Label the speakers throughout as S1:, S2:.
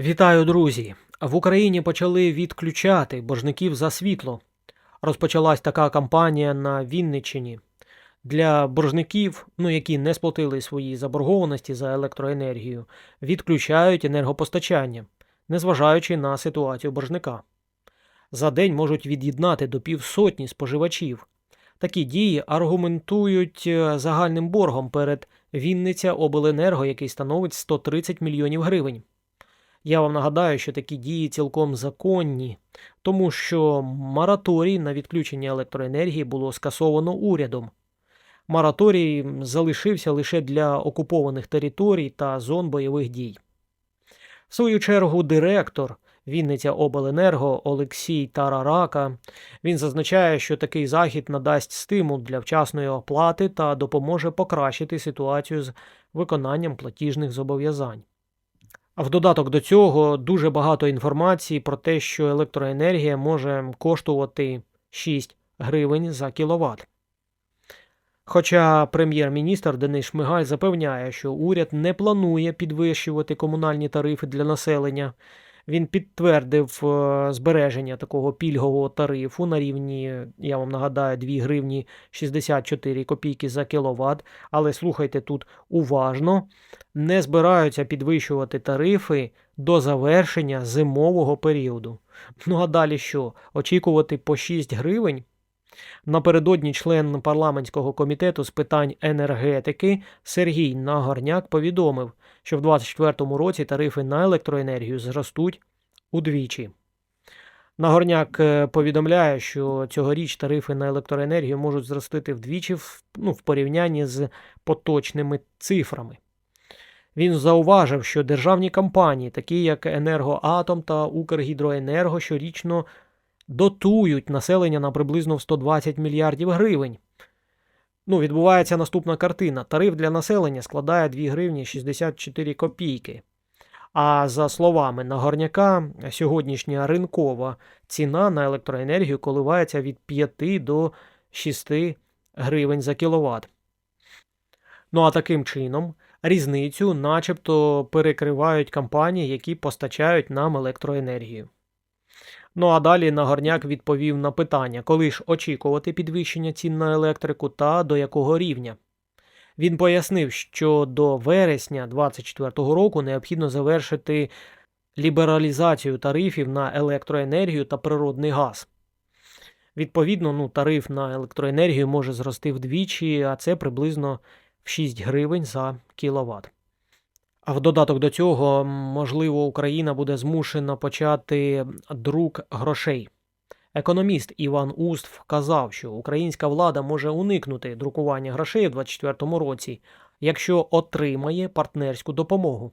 S1: Вітаю, друзі! В Україні почали відключати боржників за світло. Розпочалась така кампанія на Вінниччині. Для боржників, ну які не сплатили свої заборгованості за електроенергію, відключають енергопостачання, незважаючи на ситуацію боржника. За день можуть від'єднати до півсотні споживачів. Такі дії аргументують е, загальним боргом перед Вінниця Обленерго, який становить 130 мільйонів гривень. Я вам нагадаю, що такі дії цілком законні, тому що мораторій на відключення електроенергії було скасовано урядом. Мораторій залишився лише для окупованих територій та зон бойових дій. В свою чергу, директор Вінниця Обленерго Олексій Тарарака він зазначає, що такий захід надасть стимул для вчасної оплати та допоможе покращити ситуацію з виконанням платіжних зобов'язань. В додаток до цього дуже багато інформації про те, що електроенергія може коштувати 6 гривень за кіловат. Хоча прем'єр-міністр Денис Шмигаль запевняє, що уряд не планує підвищувати комунальні тарифи для населення, він підтвердив е, збереження такого пільгового тарифу на рівні, я вам нагадаю, 2 гривні 64 копійки за кіловат. Але слухайте тут уважно, не збираються підвищувати тарифи до завершення зимового періоду. Ну а далі що? Очікувати по 6 гривень? Напередодні член парламентського комітету з питань енергетики Сергій Нагорняк повідомив, що в 2024 році тарифи на електроенергію зростуть удвічі. Нагорняк е, повідомляє, що цьогоріч тарифи на електроенергію можуть зростити вдвічі в, ну, в порівнянні з поточними цифрами. Він зауважив, що державні компанії, такі як Енергоатом та Укргідроенерго, щорічно дотують населення на приблизно в 120 мільярдів гривень. Ну, відбувається наступна картина. Тариф для населення складає 2 гривні 64 копійки. А за словами Нагорняка, сьогоднішня ринкова ціна на електроенергію коливається від 5 до 6 гривень за кіловат. Ну а таким чином різницю начебто перекривають компанії, які постачають нам електроенергію. Ну а далі Нагорняк відповів на питання, коли ж очікувати підвищення цін на електрику та до якого рівня. Він пояснив, що до вересня 2024 року необхідно завершити лібералізацію тарифів на електроенергію та природний газ. Відповідно, ну, тариф на електроенергію може зрости вдвічі, а це приблизно в 6 гривень за кіловат. А в додаток до цього, можливо, Україна буде змушена почати друк грошей. Економіст Іван Уст вказав, що українська влада може уникнути друкування грошей у 2024 році, якщо отримає партнерську допомогу.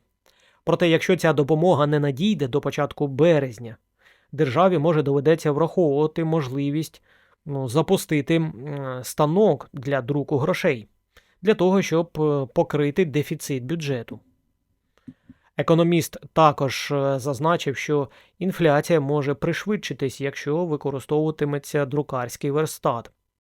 S1: Проте, якщо ця допомога не надійде до початку березня, державі може доведеться враховувати можливість ну, запустити станок для друку грошей для того, щоб е, покрити дефіцит бюджету. Економіст також е, зазначив, що інфляція може пришвидшитись, якщо використовуватиметься друкарський верстат.